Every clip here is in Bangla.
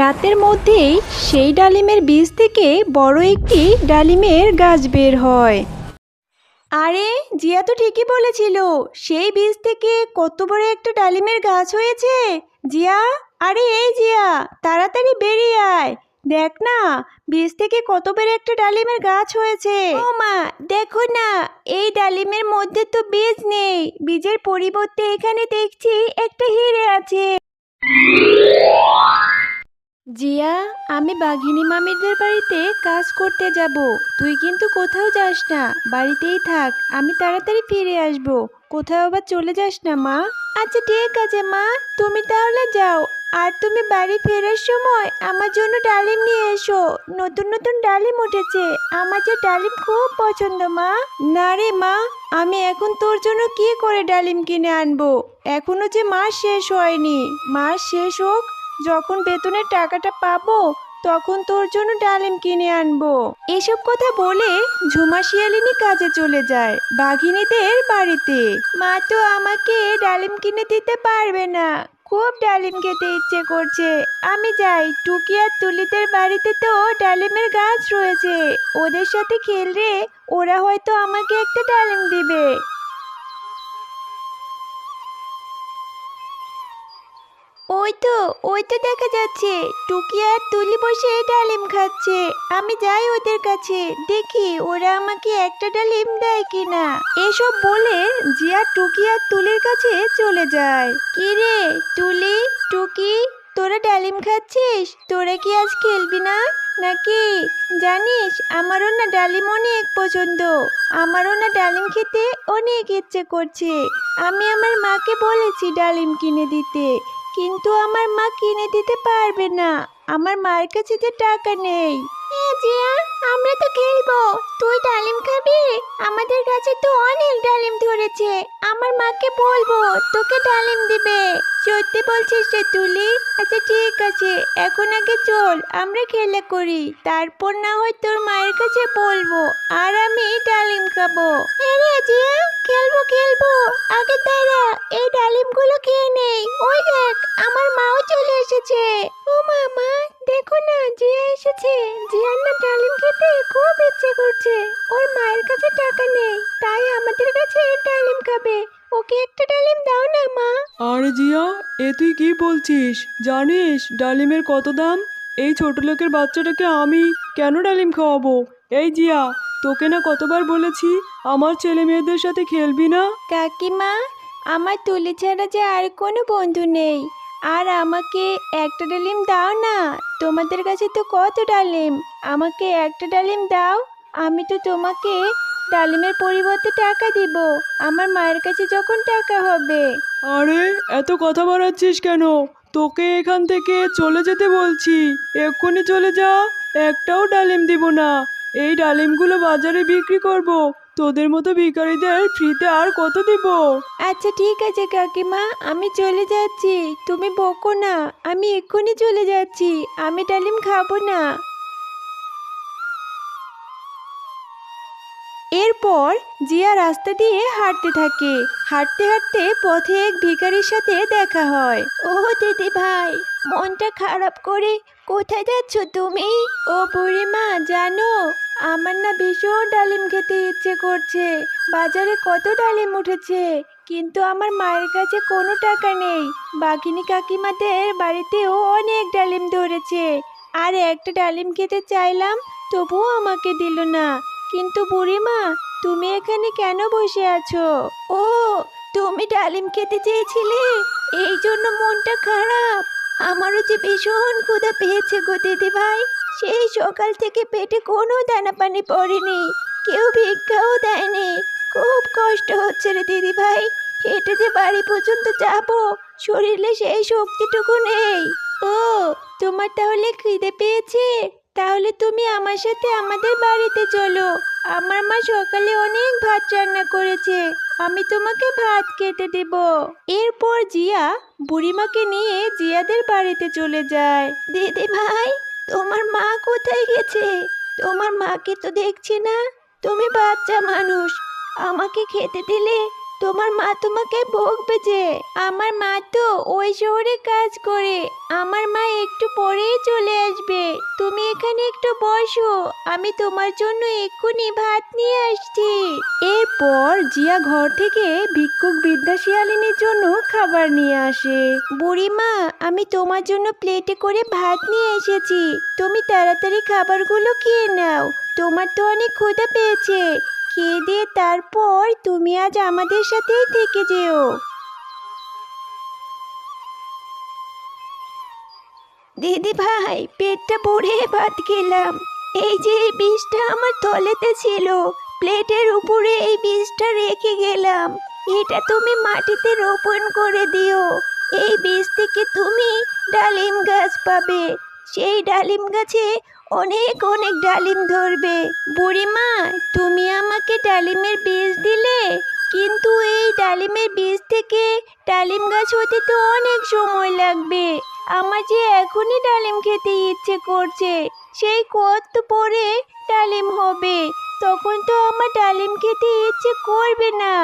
রাতের মধ্যেই সেই ডালিমের বীজ থেকে বড় একটি ডালিমের গাছ বের হয়। আরে, জিয়া তো ঠিকই বলেছিল, সেই বীজ থেকে কত বড় একটা ডালিমের গাছ হয়েছে। জিয়া, আরে এই জিয়া, তাড়াতাড়ি বেরিয়ে আয়। দেখ না, বীজ থেকে কত বড় একটা ডালিমের গাছ হয়েছে। ও মা, দেখো না, এই ডালিমের মধ্যে তো বীজ নেই। বীজের পরিবর্তে এখানে দেখছি একটা হিরে আছে। জিয়া, আমি বাঘিনী মামিদের বাড়িতে কাজ করতে যাব। তুই কিন্তু কোথাও যাস না। বাড়িতেই থাক, আমি তাড়াতাড়ি ফিরে আসব। কোথাও আবার চলে যাস না, মা? আচ্ছা ঠিক আছে, মা। তুমি তাহলে যাও। আর তুমি বাড়ি ফেরার সময় আমার জন্য ডালিম নিয়ে এসো। নতুন নতুন ডালিম উঠেছে। আমার যে ডালিম খুব পছন্দ, মা। না রে, মা, আমি এখন তোর জন্য কি করে ডালিম কিনে আনব? এখনও যে মাস শেষ হয়নি। মাস শেষ হোক যখন বেতনের টাকাটা পাবো, তখন তোর জন্য ডালিম কিনে আনব। এসব কথা বলে ঝুমা শিয়ালিনী কাজে চলে যায় বাঘিনীদের বাড়িতে। মা তো আমাকে ডালিম কিনে দিতে পারবে না। খুব ডালিম খেতে ইচ্ছে করছে। আমি যাই, টুকি আর তুলিদের বাড়িতে তো ডালিমের গাছ রয়েছে। ওদের সাথে খেললে ওরা হয়তো আমাকে একটা ডালিম দিবে। ওই তো ওই তো দেখা যাচ্ছে। টুকি আর তুলি বসে ডালিম খাচ্ছে। আমি যাই ওদের কাছে। দেখি ওরা আমাকে একটা ডালিম দেয় কিনা। এসব বলে জিয়া টুকি আর তুলির কাছে চলে যায়। কি রে তুলি, টুকি, তোরা ডালিম খাচ্ছিস? তোরা কি আজ খেলবি না? নাকি? জানিস, আমারও না ডালিম অনেক পছন্দ। আমারও না ডালিম খেতে অনেক ইচ্ছে করছে। আমি আমার মাকে বলেছি ডালিম কিনে দিতে। কিন্তু আমার মা কিনে দিতে পারবে না। আমার মায়ের কাছে যে টাকা নেই। হ্যাঁ জিয়া আমরা তো খেলব। তুই ডালিম খাবি? আমাদের কাছে তো অনেক ডালিম ধরেছে। আমার মাকে বলব তোকে ডালিম দিবে। সত্যি বলছিস রে তুলি? আচ্ছা ঠিক আছে এখন আগে চল আমরা খেলা করি। তারপর না হয় তোর মায়ের কাছে বলব আর আমি ডালিম খাব। হ্যাঁ রে জিয়া খেলব খেলব। আগে দাঁড়া এই ডালিমগুলো খেয়ে নেই। ওই দেখ চলে এসেছে। ও মামা দেখো না জিয়া এসেছে। জিয়ার না ডালিম খেতে খুব ইচ্ছে করছে। ওর মায়ের কাছে টাকা নেই তাই আমাদের কাছে ডালিম খাবে। ওকে একটা ডালিম দাও না মা। আরে জিয়া এ তুই কি বলছিস? জানিস ডালিমের কত দাম? এই ছোট লোকের বাচ্চাটাকে আমি কেন ডালিম খাওয়াবো? এই জিয়া তোকে না কতবার বলেছি আমার ছেলে মেয়েদের সাথে খেলবি না? কাকিমা আমার তুলি ছাড়া যে আর কোনো বন্ধু নেই। আর আমাকে একটা ডালিম দাও না। তোমাদের কাছে তো কত ডালিম? আমাকে একটা ডালিম দাও। আমি তো তোমাকে ডালিমের পরিবর্তে টাকা দিব। আমার মায়ের কাছে যখন টাকা হবে। আরে, এত কথা বাড়াচ্ছিস কেন? তোকে এখান থেকে চলে যেতে বলছি। এক্ষুনি চলে যা। একটাও ডালিম দিব না। এই ডালিমগুলো বাজারে বিক্রি করব। তোদের মতো ভিখারিদের ফ্রিতে আর কত দিব? আচ্ছা ঠিক আছে কাকিমা আমি চলে যাচ্ছি। তুমি বকো না আমি এক্ষুনি চলে যাচ্ছি। আমি ডালিম খাব না। এরপর জিয়া রাস্তা দিয়ে হাঁটতে থাকে। হাঁটতে হাঁটতে পথে এক ভিখারির সাথে দেখা হয়। ও দিদি ভাই মনটা খারাপ করে কোথায় যাচ্ছ তুমি? ও বুড়িমা জানো আমার না ভীষণ ডালিম খেতে ইচ্ছে করছে। বাজারে কত ডালিম উঠেছে? কিন্তু আমার মায়ের কাছে কোনো টাকা নেই। বাঘিনী কাকিমাদের বাড়িতেও অনেক ডালিম ধরেছে। আর একটা ডালিম খেতে চাইলাম, তবুও আমাকে দিল না। কিন্তু বুড়িমা, তুমি এখানে কেন বসে আছো? ও, তুমি ডালিম খেতে চেয়েছিলে? এই জন্য মনটা খারাপ। আমারও যে ভীষণ ক্ষুধা পেয়েছে গো দিদি ভাই সেই সকাল থেকে পেটে কোনো দানা পানি পড়েনি। কেউ ভিক্ষাও দেয়নি। খুব কষ্ট হচ্ছে রে দিদি ভাই হেঁটে যে বাড়ি পর্যন্ত যাব। শরীরে সেই শক্তিটুকু নেই। ও, তোমার তাহলে খিদে পেয়েছে? তাহলে তুমি আমার সাথে আমাদের বাড়িতে চলো। আমার মা সকালে অনেক ভাত রান্না করেছে। আমি তোমাকে ভাত খেতে দেব। এরপর জিয়া বুড়িমাকে নিয়ে জিয়াদের বাড়িতে চলে যায়। দিদি ভাই তোমার মা কোথায় গেছে? তোমার মাকে তো দেখছি না। তুমি বাচ্চা মানুষ। আমাকে খেতে দিলে তোমার মা তোমাকে বকবে যে, আমার মা তো ওই শহরে কাজ করে, আমার মা একটু পরেই চলে আসবে। তুমি এখানে একটু বসো, আমি তোমার জন্য এক্ষুনি ভাত নিয়ে আসছি। এরপর জিয়া ঘর থেকে ভিক্ষুক বৃদ্ধা শিয়ালিনীর জন্য খাবার নিয়ে আসে। বুড়িমা, আমি তোমার জন্য প্লেটে করে ভাত নিয়ে এসেছি। তুমি তাড়াতাড়ি খাবারগুলো খেয়ে নাও। তোমার তো অনেক ক্ষুধা পেয়েছে। খেয়ে দিয়ে তারপর তুমি আজ আমাদের সাথেই থেকে যেও। দিদি ভাই, পেটটা ভরে ভাত খেলাম। এই যে এই বিষটা আমার তলেতে ছিল, প্লেটের উপরে এই বিষটা রেখে গেলাম। এটা তুমি মাটিতে রোপণ করে দিও। এই বীজ থেকে তুমি ডালিম গাছ পাবে। সেই ডালিম গাছে অনেক অনেক ডালিম ধরবে। বুড়িমা, তুমি ডালিমের বীজ দিলে? কিন্তু এই ডালিমের বীজ থেকে ডালিম গাছ হতে তো অনেক সময় লাগবে। আমার যে এখনই ডালিম খেতে ইচ্ছে করছে, সেই কত পরে ডালিম হবে। তখন তো আমার ডালিম খেতে ইচ্ছে করবে না।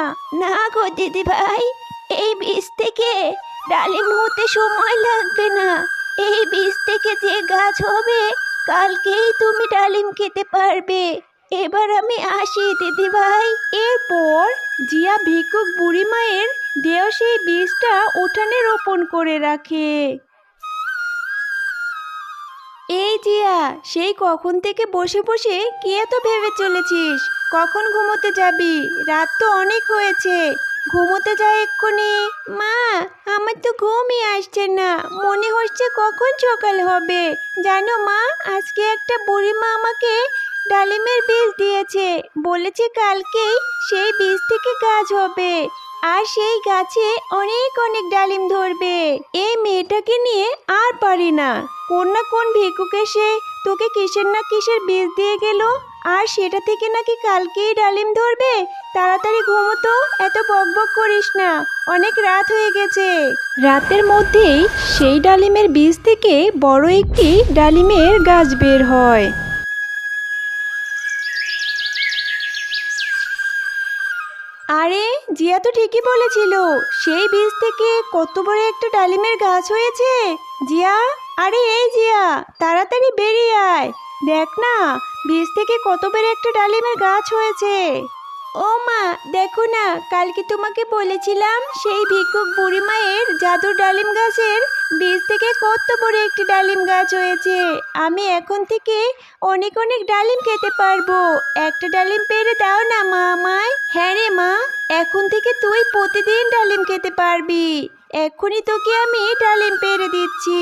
না গো দিদি ভাই, এই বীজ থেকে ডালিম হতে সময় লাগবে না। এই বীজ থেকে যে গাছ হবে, কালকেই তুমি ডালিম খেতে পারবে। এবার আমি আসি দিদি ভাই এরপর জিয়া ভিক্ষুক বুড়ি মায়ের দেওয়া সেই বীজটা উঠানে রোপণ করে রাখে। এই জিয়া, সেই কখন থেকে বসে বসে কি এত ভেবে চলেছিস? কখন ঘুমোতে যাবি? রাত তো অনেক হয়েছে। ঘুমোতে যায় এক্ষুনি। মা, আমার তো ঘুমই আসছে না। মনে হচ্ছে কখন সকাল হবে। জানো মা, আজকে একটা বুড়ি মা আমাকে ডালিমের বীজ দিয়েছে। বলেছে কালকেই সেই বীজ থেকে গাছ হবে। আর সেই গাছে অনেক অনেক ডালিম ধরবে। এই মেয়েটাকে নিয়ে আর পারি না। কোন না কোন ভিক্ষুক এসে তোকে কিসের না কিসের বীজ দিয়ে গেল? আর সেটা থেকে নাকি কালকেই ডালিম ধরবে? তাড়াতাড়ি ঘুমোতো এত বকবক করিস না। অনেক রাত হয়ে গেছে। রাতের মধ্যেই সেই ডালিমের বীজ থেকে বড় একটি ডালিমের গাছ বের হয়। আরে, জিয়া তো ঠিকই বলেছিল, সেই বীজ থেকে কত বড় একটা ডালিমের গাছ হয়েছে। জিয়া, আরে এই জিয়া, তাড়াতাড়ি বেরিয়ে আয়। দেখ না, বীজ থেকে কত বড় একটা ডালিমের গাছ হয়েছে। ও মা, দেখো না, কালকে তোমাকে বলেছিলাম সেই ভিক্ষুক বুড়ি মায়ের জাদুর ডালিম গাছের বীজ থেকে কত বড় একটি ডালিম গাছ হয়েছে। আমি এখন থেকে অনেক অনেক ডালিম খেতে পারব। একটা ডালিম পেরে দাও না মা আমায়। হ্যাঁ রে মা, এখন থেকে তুই প্রতিদিন ডালিম খেতে পারবি। এক্ষুনি তোকে আমি ডালিম পেরে দিচ্ছি।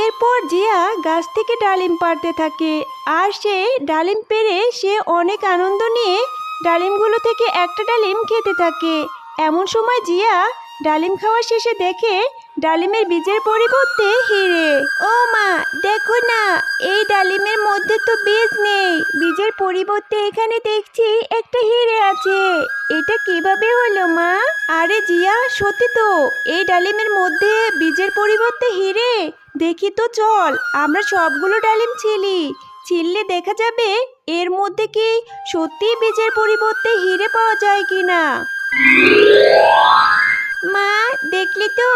এরপর জিয়া গাছ থেকে ডালিম পাড়তে থাকে। আর সে ডালিম পেরে সে অনেক আনন্দ নিয়ে ডালিমগুলো থেকে একটা ডালিম খেতে থাকে। এমন সময় জিয়া ডালিম খাওয়া শেষে দেখে ডালিমের বীজের পরিবর্তে হিরে। ও মা, দেখো না, এই ডালিমের মধ্যে তো বীজ নেই। বীজের পরিবর্তে এখানে দেখছি একটা হিরে আছে। এটা কীভাবে হলো মা? আরে জিয়া, সত্যি তো, এই ডালিমের মধ্যে বীজের পরিবর্তে হিরে? দেখি তো চল, আমরা সবগুলো ডালিম ছিলি। ছিললে দেখা যাবে এর মধ্যে কি সত্যি বীজের পরিবর্তে হিরে পাওয়া যায় কিনা মা, দেখলি তো,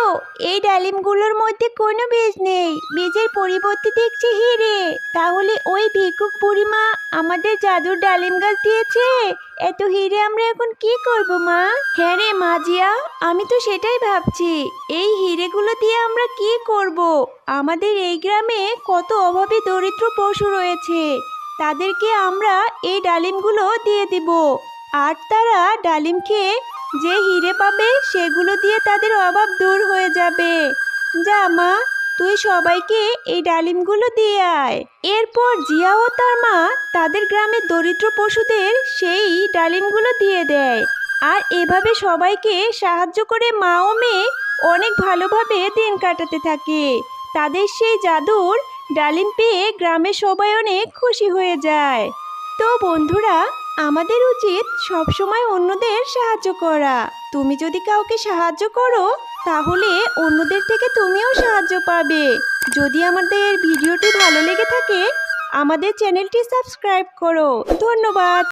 এই ডালিমগুলোর মধ্যে কোনো বীজ নেই। বীজের পরিবর্তে দেখছি হিরে। তাহলে ওই ভিক্ষুক বুড়িমা আমাদের জাদুর ডালিম গাছ দিয়েছে? এত হিরে আমরা এখন কি করব, মা? হ্যাঁ রে মাজিয়া আমি তো সেটাই ভাবছি। এই হিরেগুলো দিয়ে আমরা কি করব? আমাদের এই গ্রামে কত অভাবে দরিদ্র পশু রয়েছে। তাদেরকে আমরা এই ডালিমগুলো দিয়ে দিব। আর তারা ডালিম খেয়ে যে হিরে পাবে, সেগুলো দিয়ে তাদের অভাব দূর হয়ে যাবে। যা, মা, তুই সবাইকে এই ডালিমগুলো দিয়ে আয়। এরপর জিয়া ও তার মা তাদের গ্রামের দরিদ্র পশুদের সেই ডালিমগুলো দিয়ে দেয়। আর এভাবে সবাইকে সাহায্য করে মা ও মেয়ে অনেক ভালোভাবে দিন কাটাতে থাকে। তাদের সেই জাদুর ডালিম পেয়ে গ্রামের সবাই অনেক খুশি হয়ে যায়। তো বন্ধুরা, আমাদের উচিত সবসময় অন্যদের সাহায্য করা। তুমি যদি কাউকে সাহায্য করো, তাহলে অন্যদের থেকে তুমিও সাহায্য পাবে। যদি আমাদের ভিডিওটি ভালো লেগে থাকে, আমাদের চ্যানেলটি সাবস্ক্রাইব করো। ধন্যবাদ!